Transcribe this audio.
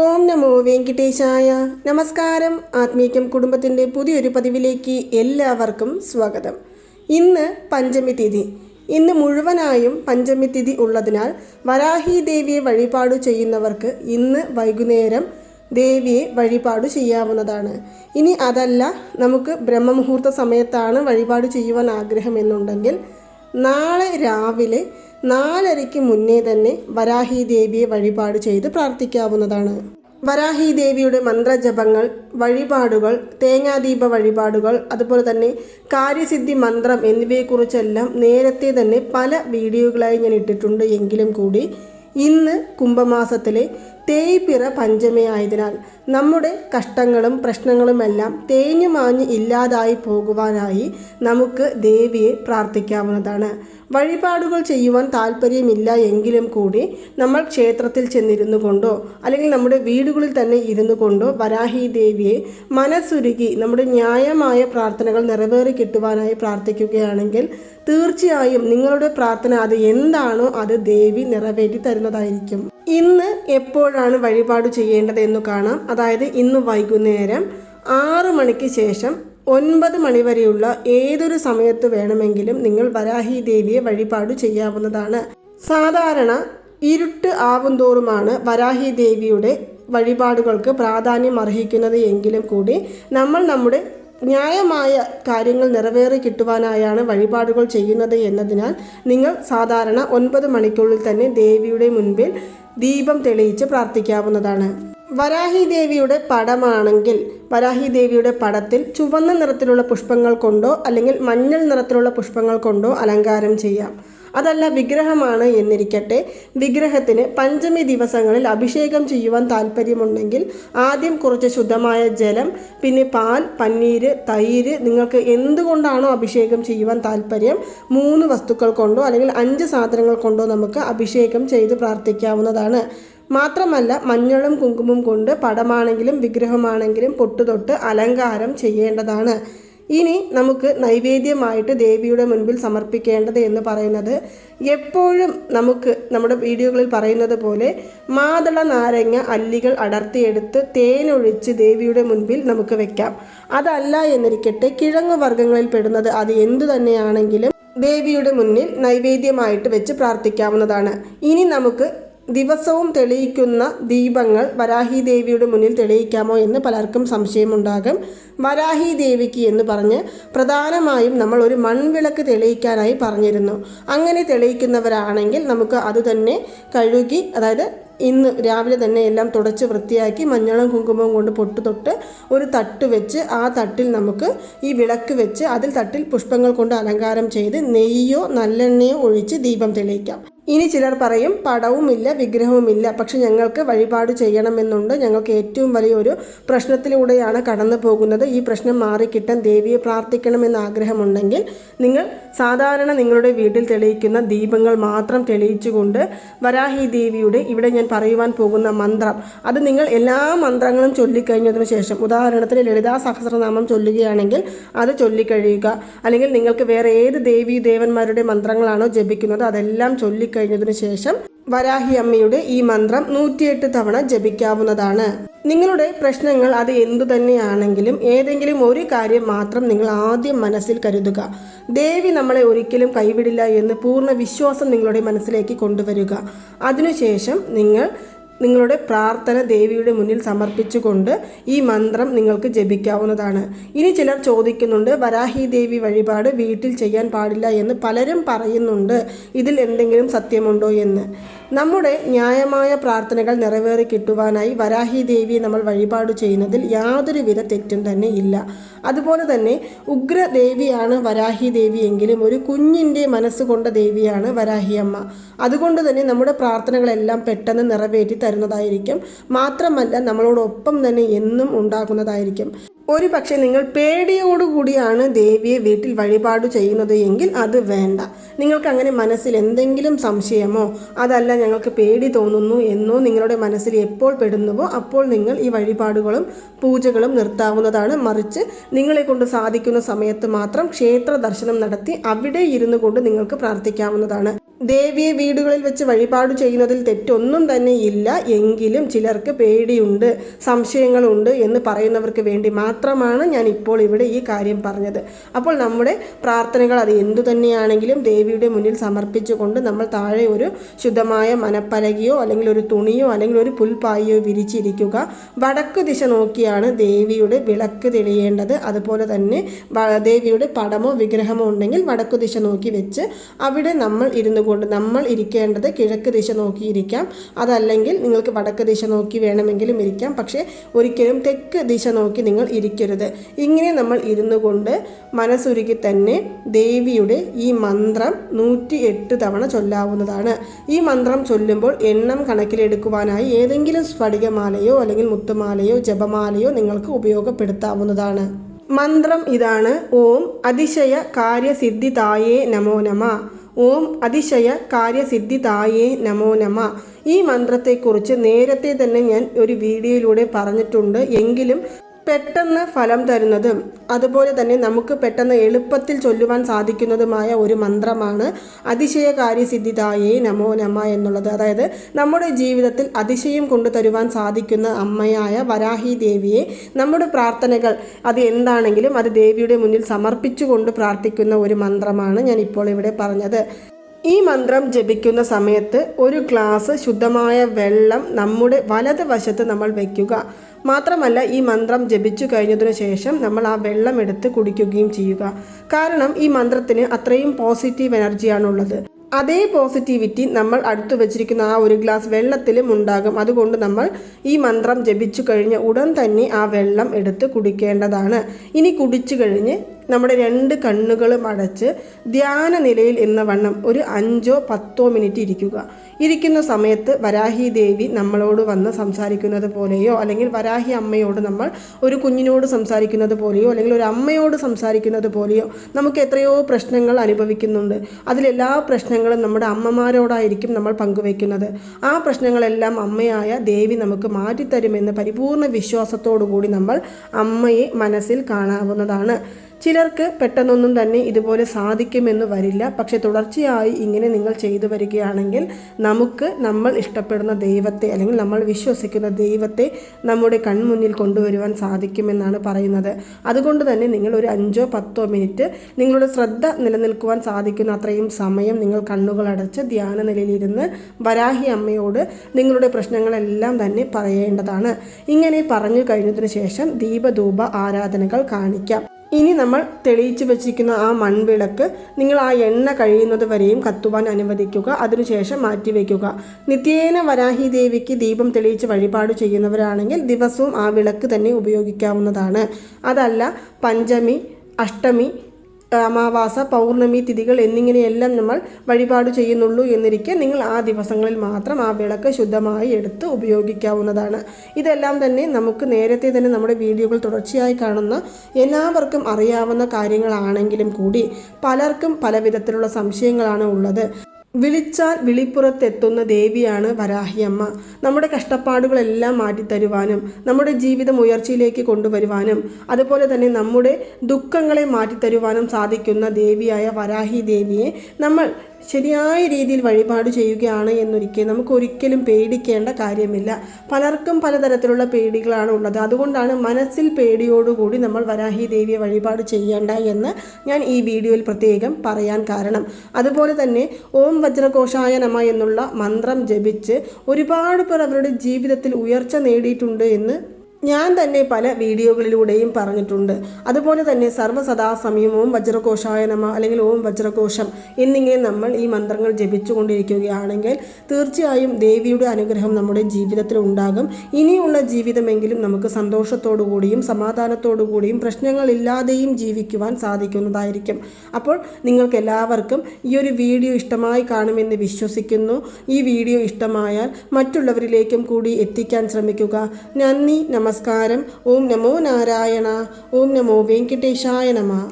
ഓം നമോ വെങ്കിട്ടേശായ. നമസ്കാരം. ആത്മീക്യം കുടുംബത്തിന്റെ പുതിയൊരു പതിവിലേക്ക് എല്ലാവർക്കും സ്വാഗതം. ഇന്ന് പഞ്ചമി തിഥി. ഇന്ന് മുഴുവനായും പഞ്ചമി തിഥി ഉള്ളതിനാൽ വരാഹി ദേവിയെ വഴിപാട് ചെയ്യുന്നവർക്ക് ഇന്ന് വൈകുന്നേരം ദേവിയെ വഴിപാട് ചെയ്യാവുന്നതാണ്. ഇനി അതല്ല നമുക്ക് ബ്രഹ്മമുഹൂർത്ത സമയത്താണ് വഴിപാട് ചെയ്യുവാൻ ആഗ്രഹമെന്നുണ്ടെങ്കിൽ നാളെ രാവിലെ നാലരയ്ക്ക് മുന്നേ തന്നെ വരാഹി ദേവിയെ വഴിപാട് ചെയ്ത് പ്രാർത്ഥിക്കാവുന്നതാണ്. വരാഹി ദേവിയുടെ മന്ത്രജപങ്ങൾ വഴിപാടുകൾ തേങ്ങാദീപ വഴിപാടുകൾ അതുപോലെ തന്നെ കാര്യസിദ്ധി മന്ത്രം എന്നിവയെക്കുറിച്ചെല്ലാം നേരത്തെ തന്നെ പല വീഡിയോകളായി ഞാൻ ഇട്ടിട്ടുണ്ട്. എങ്കിലും കൂടി ഇന്ന് കുംഭമാസത്തിലെ തേയ്പിറ പഞ്ചമി ആയതിനാൽ നമ്മുടെ കഷ്ടങ്ങളും പ്രശ്നങ്ങളുമെല്ലാം തേഞ്ഞു മാഞ്ഞ് ഇല്ലാതായി പോകുവാനായി നമുക്ക് ദേവിയെ പ്രാർത്ഥിക്കാവുന്നതാണ്. വഴിപാടുകൾ ചെയ്യുവാൻ താല്പര്യമില്ല എങ്കിലും കൂടി നമ്മൾ ക്ഷേത്രത്തിൽ ചെന്നിരുന്നു കൊണ്ടോ അല്ലെങ്കിൽ നമ്മുടെ വീടുകളിൽ തന്നെ ഇരുന്നു കൊണ്ടോ വരാഹി ദേവിയെ മനസ്സുരുകി നമ്മുടെ ന്യായമായ പ്രാർത്ഥനകൾ നിറവേറി കിട്ടുവാനായി പ്രാർത്ഥിക്കുകയാണെങ്കിൽ തീർച്ചയായും നിങ്ങളുടെ പ്രാർത്ഥന അത് എന്താണോ അത് ദേവി നിറവേറ്റി തരുന്നതായിരിക്കും. ഇന്ന് എപ്പോഴാണ് വഴിപാട് ചെയ്യേണ്ടത് എന്ന് കാണാം. അതായത് ഇന്ന് വൈകുന്നേരം ആറ് മണിക്ക് ശേഷം ഒൻപത് മണിവരെയുള്ള ഏതൊരു സമയത്ത് വേണമെങ്കിലും നിങ്ങൾ വരാഹി ദേവിയെ വഴിപാട് ചെയ്യാവുന്നതാണ്. സാധാരണ ഇരുട്ട് ആവുന്തോറുമാണ് വരാഹി ദേവിയുടെ വഴിപാടുകൾക്ക് പ്രാധാന്യം അർഹിക്കുന്നത് എങ്കിലും കൂടി നമ്മൾ നമ്മുടെ ന്യായമായ കാര്യങ്ങൾ നിറവേറി കിട്ടുവാനായാണ് വഴിപാടുകൾ ചെയ്യുന്നത് എന്നതിനാൽ നിങ്ങൾ സാധാരണ ഒൻപത് മണിക്കുള്ളിൽ തന്നെ ദേവിയുടെ മുൻപിൽ ദീപം തെളിയിച്ച് പ്രാർത്ഥിക്കാവുന്നതാണ്. വരാഹി ദേവിയുടെ പടമാണെങ്കിൽ വരാഹി ദേവിയുടെ പടത്തിൽ ചുവന്ന നിറത്തിലുള്ള പുഷ്പങ്ങൾ കൊണ്ടോ അല്ലെങ്കിൽ മഞ്ഞൾ നിറത്തിലുള്ള പുഷ്പങ്ങൾ കൊണ്ടോ അലങ്കാരം ചെയ്യാം. അതല്ല വിഗ്രഹമാണ് എന്നിരിക്കട്ടെ. വിഗ്രഹത്തിന് പഞ്ചമി ദിവസങ്ങളിൽ അഭിഷേകം ചെയ്യുവാൻ താല്പര്യമുണ്ടെങ്കിൽ ആദ്യം കുറച്ച് ശുദ്ധമായ ജലം പിന്നെ പാൽ പന്നീര് തൈര് നിങ്ങൾക്ക് എന്തുകൊണ്ടാണോ അഭിഷേകം ചെയ്യുവാൻ താല്പര്യം മൂന്ന് വസ്തുക്കൾ കൊണ്ടോ അല്ലെങ്കിൽ അഞ്ച് സാധനങ്ങൾ കൊണ്ടോ നമുക്ക് അഭിഷേകം ചെയ്ത് പ്രാർത്ഥിക്കാവുന്നതാണ്. മാത്രമല്ല മഞ്ഞളും കുങ്കുമം കൊണ്ട് പടമാണെങ്കിലും വിഗ്രഹമാണെങ്കിലും പൊട്ടുതൊട്ട് അലങ്കാരം ചെയ്യേണ്ടതാണ്. ഇനി നമുക്ക് നൈവേദ്യമായിട്ട് ദേവിയുടെ മുൻപിൽ സമർപ്പിക്കേണ്ടത് എന്ന് പറയുന്നത് എപ്പോഴും നമുക്ക് നമ്മുടെ വീഡിയോകളിൽ പറയുന്നത് പോലെ മാതള നാരങ്ങ അല്ലികൾ അടർത്തിയെടുത്ത് തേനൊഴിച്ച് ദേവിയുടെ മുൻപിൽ നമുക്ക് വെക്കാം. അതല്ല എന്നിരിക്കട്ടെ കിഴങ്ങ് വർഗങ്ങളിൽ പെടുന്നത് അത് എന്തു തന്നെയാണെങ്കിലും ദേവിയുടെ മുന്നിൽ നൈവേദ്യമായിട്ട് വെച്ച് പ്രാർത്ഥിക്കാവുന്നതാണ്. ഇനി നമുക്ക് ദിവസവും തെളിയിക്കുന്ന ദീപങ്ങൾ വരാഹി ദേവിയുടെ മുന്നിൽ തെളിയിക്കാമോ എന്ന് പലർക്കും സംശയമുണ്ടാകും. വരാഹി ദേവിക്ക് എന്ന് പറഞ്ഞ് പ്രധാനമായും നമ്മൾ ഒരു മൺവിളക്ക് തെളിയിക്കാനായി പറഞ്ഞിരുന്നു. അങ്ങനെ തെളിയിക്കുന്നവരാണെങ്കിൽ നമുക്ക് അതുതന്നെ കഴുകി അതായത് ഇന്ന് രാവിലെ തന്നെ എല്ലാം തുടച്ച് വൃത്തിയാക്കി മഞ്ഞളും കുങ്കുമവും കൊണ്ട് പൊട്ട് തൊട്ട് ഒരു തട്ട് വെച്ച് ആ തട്ടിൽ നമുക്ക് ഈ വിളക്ക് വെച്ച് അതിൽ തട്ടിൽ പുഷ്പങ്ങൾ കൊണ്ട് അലങ്കാരം ചെയ്ത് നെയ്യോ നല്ലെണ്ണയോ ഒഴിച്ച് ദീപം തെളിയിക്കാം. ഇനി ചിലർ പറയും പടവുമില്ല വിഗ്രഹവുമില്ല. പക്ഷെ ഞങ്ങൾക്ക് വഴിപാട് ചെയ്യണമെന്നുണ്ട്. ഞങ്ങൾക്ക് ഏറ്റവും വലിയൊരു പ്രശ്നത്തിലൂടെയാണ് കടന്നു പോകുന്നത്. ഈ പ്രശ്നം മാറിക്കിട്ടാൻ ദേവിയെ പ്രാർത്ഥിക്കണമെന്ന് ആഗ്രഹമുണ്ടെങ്കിൽ നിങ്ങൾ സാധാരണ നിങ്ങളുടെ വീട്ടിൽ തെളിയിക്കുന്ന ദീപങ്ങൾ മാത്രം തെളിയിച്ചുകൊണ്ട് വരാഹി ദേവിയുടെ ഇവിടെ ഞാൻ പറയുവാൻ പോകുന്ന മന്ത്രം. അത് നിങ്ങൾ എല്ലാ മന്ത്രങ്ങളും ചൊല്ലിക്കഴിഞ്ഞതിന് ശേഷം ഉദാഹരണത്തിന് ലളിതാ സഹസ്രനാമം ചൊല്ലുകയാണെങ്കിൽ അത് ചൊല്ലിക്കഴിയുക. അല്ലെങ്കിൽ നിങ്ങൾക്ക് വേറെ ഏത് ദേവി ദേവന്മാരുടെ മന്ത്രങ്ങളാണോ ജപിക്കുന്നത് അതെല്ലാം ചൊല്ലിക്കഴിഞ്ഞതിന് ശേഷം വരാഹി അമ്മയുടെ ഈ മന്ത്രം നൂറ്റിയെട്ട് തവണ ജപിക്കാവുന്നതാണ്. നിങ്ങളുടെ പ്രശ്നങ്ങൾ അത് എന്തു തന്നെയാണെങ്കിലും ഏതെങ്കിലും ഒരു കാര്യം മാത്രം നിങ്ങൾ ആദ്യം മനസ്സിൽ കരുതുക. ദേവി നമ്മളെ ഒരിക്കലും കൈവിടില്ല എന്ന് പൂർണ വിശ്വാസം നിങ്ങളുടെ മനസ്സിലേക്ക് കൊണ്ടുവരിക. അതിനുശേഷം നിങ്ങൾ നിങ്ങളുടെ പ്രാർത്ഥന ദേവിയുടെ മുന്നിൽ സമർപ്പിച്ചുകൊണ്ട് ഈ മന്ത്രം നിങ്ങൾക്ക് ജപിക്കാവുന്നതാണ്. ഇനി ചിലർ ചോദിക്കുന്നുണ്ട് വരാഹി ദേവി വഴിപാട് വീട്ടിൽ ചെയ്യാൻ പാടില്ല എന്ന് പലരും പറയുന്നുണ്ട്. ഇതിൽ എന്തെങ്കിലും സത്യമുണ്ടോ എന്ന്. നമ്മുടെ ന്യായമായ പ്രാർത്ഥനകൾ നിറവേറി കിട്ടുവാനായി വരാഹി ദേവി നമ്മൾ വഴിപാട് ചെയ്യുന്നതിൽ യാതൊരുവിധ തെറ്റും തന്നെ ഇല്ല. അതുപോലെ തന്നെ ഉഗ്ര ഉഗ്രദേവിയാണ് വരാഹി ദേവി എങ്കിലും ഒരു കുഞ്ഞിന്റെ മനസ്സുകൊണ്ട ദേവിയാണ് വരാഹി അമ്മ അതുകൊണ്ട് തന്നെ നമ്മുടെ പ്രാർത്ഥനകളെല്ലാം പെട്ടെന്ന് നിറവേറ്റി തരുന്നതായിരിക്കും. മാത്രമല്ല നമ്മളോടൊപ്പം തന്നെ എന്നും ഉണ്ടാകുന്നതായിരിക്കും. ഒരു പക്ഷേ നിങ്ങൾ പേടിയോടുകൂടിയാണ് ദേവിയെ വീട്ടിൽ വഴിപാട് ചെയ്യുന്നത് എങ്കിൽ അത് വേണ്ട. നിങ്ങൾക്ക് അങ്ങനെ മനസ്സിൽ എന്തെങ്കിലും സംശയമോ അതല്ല ഞങ്ങൾക്ക് പേടി തോന്നുന്നു എന്നോ നിങ്ങളുടെ മനസ്സിൽ എപ്പോൾ പെടുന്നുവോ അപ്പോൾ നിങ്ങൾ ഈ വഴിപാടുകളും പൂജകളും നിർത്താവുന്നതാണ്. മറിച്ച് നിങ്ങളെ കൊണ്ട് സാധിക്കുന്ന സമയത്ത് മാത്രം ക്ഷേത്ര ദർശനം നടത്തി അവിടെ ഇരുന്നു കൊണ്ട് നിങ്ങൾക്ക് പ്രാർത്ഥിക്കാവുന്നതാണ്. ദേവിയെ വീടുകളിൽ വെച്ച് വഴിപാട് ചെയ്യുന്നതിൽ തെറ്റൊന്നും തന്നെ ഇല്ല. എങ്കിലും ചിലർക്ക് പേടിയുണ്ട് സംശയങ്ങളുണ്ട് എന്ന് പറയുന്നവർക്ക് വേണ്ടി മാത്രമാണ് ഞാൻ ഇപ്പോൾ ഇവിടെ ഈ കാര്യം പറഞ്ഞത്. അപ്പോൾ നമ്മുടെ പ്രാർത്ഥനകൾ അത് എന്തു തന്നെയാണെങ്കിലും ദേവിയുടെ മുന്നിൽ സമർപ്പിച്ചുകൊണ്ട് നമ്മൾ താഴെ ഒരു ശുദ്ധമായ മനപ്പലകയോ അല്ലെങ്കിൽ ഒരു തുണിയോ അല്ലെങ്കിൽ ഒരു പുൽപ്പായിയോ വിരിച്ചിരിക്കുക. വടക്ക് ദിശ നോക്കിയാണ് ദേവിയുടെ വിളക്ക് തെളിയേണ്ടത്. അതുപോലെ തന്നെ ദേവിയുടെ പടമോ വിഗ്രഹമോ ഉണ്ടെങ്കിൽ വടക്കു ദിശ നോക്കി വെച്ച് അവിടെ നമ്മൾ ഇരുന്നു കൊണ്ട് നമ്മൾ ഇരിക്കേണ്ടത് കിഴക്ക് ദിശ നോക്കിയിരിക്കാം. അതല്ലെങ്കിൽ നിങ്ങൾക്ക് വടക്ക് ദിശ നോക്കി വേണമെങ്കിലും ഇരിക്കാം. പക്ഷേ ഒരിക്കലും തെക്ക് ദിശ നോക്കി നിങ്ങൾ ഇരിക്കരുത്. ഇങ്ങനെ നമ്മൾ ഇരുന്നു കൊണ്ട് മനസ്സുരുക്കി തന്നെ ദേവിയുടെ ഈ മന്ത്രം നൂറ്റി എട്ട് തവണ ചൊല്ലാവുന്നതാണ്. ഈ മന്ത്രം ചൊല്ലുമ്പോൾ എണ്ണം കണക്കിലെടുക്കുവാനായി ഏതെങ്കിലും സ്ഫടികമാലയോ അല്ലെങ്കിൽ മുത്തുമാലയോ ജപമാലയോ നിങ്ങൾക്ക് ഉപയോഗപ്പെടുത്താവുന്നതാണ്. മന്ത്രം ഇതാണ്. ഓം അതിശയ കാര്യസിദ്ധിതായേ നമോ നമ. ഓം അതിശയ കാര്യസിദ്ധിതായേ നമോ നമ. ഈ മന്ത്രത്തെക്കുറിച്ച് നേരത്തെ തന്നെ ഞാൻ ഒരു വീഡിയോയിലൂടെ പറഞ്ഞിട്ടുണ്ട്. എങ്കിലും പെട്ടെന്ന് ഫലം തരുന്നതും അതുപോലെ തന്നെ നമുക്ക് പെട്ടെന്ന് എളുപ്പത്തിൽ ചൊല്ലുവാൻ സാധിക്കുന്നതുമായ ഒരു മന്ത്രമാണ് അതിശയകാരി സിദ്ധിതായേ നമോ നമ എന്നുള്ളത്. അതായത് നമ്മുടെ ജീവിതത്തിൽ അതിശയം കൊണ്ടു തരുവാൻ സാധിക്കുന്ന അമ്മയായ വരാഹി ദേവിയെ നമ്മുടെ പ്രാർത്ഥനകൾ അത് എന്താണെങ്കിലും അത് ദേവിയുടെ മുന്നിൽ സമർപ്പിച്ചുകൊണ്ട് പ്രാർത്ഥിക്കുന്ന ഒരു മന്ത്രമാണ് ഞാൻ ഇപ്പോൾ ഇവിടെ പറഞ്ഞത്. ഈ മന്ത്രം ജപിക്കുന്ന സമയത്ത് ഒരു ഗ്ലാസ് ശുദ്ധമായ വെള്ളം നമ്മുടെ വലത് വശത്ത് നമ്മൾ വയ്ക്കുക. മാത്രമല്ല ഈ മന്ത്രം ജപിച്ചു കഴിഞ്ഞതിനു ശേഷം നമ്മൾ ആ വെള്ളം എടുത്ത് കുടിക്കുകയും ചെയ്യുക. കാരണം ഈ മന്ത്രത്തിന് അത്രയും പോസിറ്റീവ് എനർജിയാണുള്ളത് അതേ പോസിറ്റിവിറ്റി നമ്മൾ അടുത്തു വെച്ചിരിക്കുന്ന ആ ഒരു ഗ്ലാസ് വെള്ളത്തിലും ഉണ്ടാകും. അതുകൊണ്ട് നമ്മൾ ഈ മന്ത്രം ജപിച്ചു കഴിഞ്ഞ ഉടൻ തന്നെ ആ വെള്ളം എടുത്ത് കുടിക്കേണ്ടതാണ്. ഇനി കുടിച്ചു കഴിഞ്ഞ് നമ്മുടെ രണ്ട് കണ്ണുകളും അടച്ച് ധ്യാന നിലയിൽ എന്ന വണ്ണം ഒരു അഞ്ചോ പത്തോ മിനിറ്റ് ഇരിക്കുക. ഇരിക്കുന്ന സമയത്ത് വരാഹി ദേവി നമ്മളോട് വന്ന് സംസാരിക്കുന്നത് പോലെയോ അല്ലെങ്കിൽ വരാഹി അമ്മയോട് നമ്മൾ ഒരു കുഞ്ഞിനോട് സംസാരിക്കുന്നത് പോലെയോ അല്ലെങ്കിൽ ഒരു അമ്മയോട് സംസാരിക്കുന്നത് പോലെയോ നമുക്ക് എത്രയോ പ്രശ്നങ്ങൾ അനുഭവിക്കുന്നുണ്ട്. അതിലെല്ലാ പ്രശ്നങ്ങളും നമ്മുടെ അമ്മമാരോടായിരിക്കും നമ്മൾ പങ്കുവയ്ക്കുന്നത്. ആ പ്രശ്നങ്ങളെല്ലാം അമ്മയായ ദേവി നമുക്ക് മാറ്റിത്തരുമെന്ന് പരിപൂർണ വിശ്വാസത്തോടു കൂടി നമ്മൾ അമ്മയെ മനസ്സിൽ കാണാവുന്നതാണ്. ചിലർക്ക് പെട്ടെന്നൊന്നും തന്നെ ഇതുപോലെ സാധിക്കുമെന്ന് വരില്ല. പക്ഷെ തുടർച്ചയായി ഇങ്ങനെ നിങ്ങൾ ചെയ്തു വരികയാണെങ്കിൽ നമുക്ക് നമ്മൾ ഇഷ്ടപ്പെടുന്ന ദൈവത്തെ അല്ലെങ്കിൽ നമ്മൾ വിശ്വസിക്കുന്ന ദൈവത്തെ നമ്മുടെ കൺമുന്നിൽ കൊണ്ടുവരുവാൻ സാധിക്കുമെന്നാണ് പറയുന്നത്. അതുകൊണ്ട് തന്നെ നിങ്ങൾ ഒരു അഞ്ചോ പത്തോ മിനിറ്റ് നിങ്ങളുടെ ശ്രദ്ധ നിലനിൽക്കുവാൻ സാധിക്കുന്ന അത്രയും സമയം നിങ്ങൾ കണ്ണുകളടച്ച് ധ്യാന നിലയിലിരുന്ന് വരാഹി അമ്മയോട് നിങ്ങളുടെ പ്രശ്നങ്ങളെല്ലാം തന്നെ പറയേണ്ടതാണ്. ഇങ്ങനെ പറഞ്ഞു കഴിഞ്ഞതിന് ശേഷം ദീപധൂപ ആരാധനകൾ കാണിക്കാം. ഇനി നമ്മൾ തെളിയിച്ചു വെച്ചിരിക്കുന്ന ആ മൺവിളക്ക് നിങ്ങൾ ആ എണ്ണ കഴിയുന്നത് വരെയും കത്തുവാൻ അനുവദിക്കുക. അതിനുശേഷം മാറ്റിവെക്കുക നിത്യേന വരാഹി ദേവിക്ക് ദീപം തെളിയിച്ച് വഴിപാട് ചെയ്യുന്നവരാണെങ്കിൽ ദിവസവും ആ വിളക്ക് തന്നെ ഉപയോഗിക്കാവുന്നതാണ്. അതല്ല പഞ്ചമി അഷ്ടമി അമാവാസ പൗർണമി തിഥികൾ എന്നിങ്ങനെയെല്ലാം നമ്മൾ വഴിപാട് ചെയ്യുന്നുള്ളൂ എന്നിരിക്കെ നിങ്ങൾ ആ ദിവസങ്ങളിൽ മാത്രം ആ വിളക്ക് ശുദ്ധമായി എടുത്ത് ഉപയോഗിക്കാവുന്നതാണ്. ഇതെല്ലാം തന്നെ നമുക്ക് നേരത്തെ തന്നെ നമ്മുടെ വീഡിയോകൾ തുടർച്ചയായി കാണുന്ന എല്ലാവർക്കും അറിയാവുന്ന കാര്യങ്ങളാണെങ്കിലും കൂടി പലർക്കും പല വിധത്തിലുള്ള സംശയങ്ങളാണ് ഉള്ളത്. വിളിച്ചാൽ വിളിപ്പുറത്തെത്തുന്ന ദേവിയാണ് വരാഹിയമ്മ. നമ്മുടെ കഷ്ടപ്പാടുകളെല്ലാം മാറ്റിത്തരുവാനും നമ്മുടെ ജീവിതം ഉയർച്ചയിലേക്ക് കൊണ്ടുവരുവാനും അതുപോലെ തന്നെ നമ്മുടെ ദുഃഖങ്ങളെ മാറ്റിത്തരുവാനും സാധിക്കുന്ന ദേവിയായ വരാഹി ദേവിയെ നമ്മൾ ശരിയായ രീതിയിൽ വഴിപാട് ചെയ്യുകയാണ് എന്നൊരിക്കൽ നമുക്ക് ഒരിക്കലും പേടിക്കേണ്ട കാര്യമില്ല. പലർക്കും പലതരത്തിലുള്ള പേടികളാണ് ഉള്ളത്. അതുകൊണ്ടാണ് മനസ്സിൽ പേടിയോടുകൂടി നമ്മൾ വരാഹി ദേവിയെ വഴിപാട് ചെയ്യേണ്ട എന്ന് ഞാൻ ഈ വീഡിയോയിൽ പ്രത്യേകം പറയാൻ കാരണം. അതുപോലെ തന്നെ ഓം വജ്രകോശായ നമ എന്നുള്ള മന്ത്രം ജപിച്ച് ഒരുപാട് പേർ അവരുടെ ജീവിതത്തിൽ ഉയർച്ച നേടിയിട്ടുണ്ട് എന്ന് ഞാൻ തന്നെ പല വീഡിയോകളിലൂടെയും പറഞ്ഞിട്ടുണ്ട്. അതുപോലെ തന്നെ സർവസദാസമയം ഓം വജ്രകോശായ നമ അല്ലെങ്കിൽ ഓം വജ്രകോശം എന്നിങ്ങനെ നമ്മൾ ഈ മന്ത്രങ്ങൾ ജപിച്ചുകൊണ്ടിരിക്കുകയാണെങ്കിൽ തീർച്ചയായും ദേവിയുടെ അനുഗ്രഹം നമ്മുടെ ജീവിതത്തിൽ ഉണ്ടാകും. ഇനിയുള്ള ജീവിതമെങ്കിലും നമുക്ക് സന്തോഷത്തോടു കൂടിയും സമാധാനത്തോടു കൂടിയും പ്രശ്നങ്ങളില്ലാതെയും ജീവിക്കുവാൻ സാധിക്കുന്നതായിരിക്കും. അപ്പോൾ നിങ്ങൾക്ക് എല്ലാവർക്കും ഈ ഒരു വീഡിയോ ഇഷ്ടമായി കാണുമെന്ന് വിശ്വസിക്കുന്നു. ഈ വീഡിയോ ഇഷ്ടമായാൽ മറ്റുള്ളവരിലേക്കും കൂടി എത്തിക്കാൻ ശ്രമിക്കുക. നന്ദി നമസ്കാരം. ഓം നമോ നാരായണ. ഓം നമോ വെങ്കടേശായ നമ.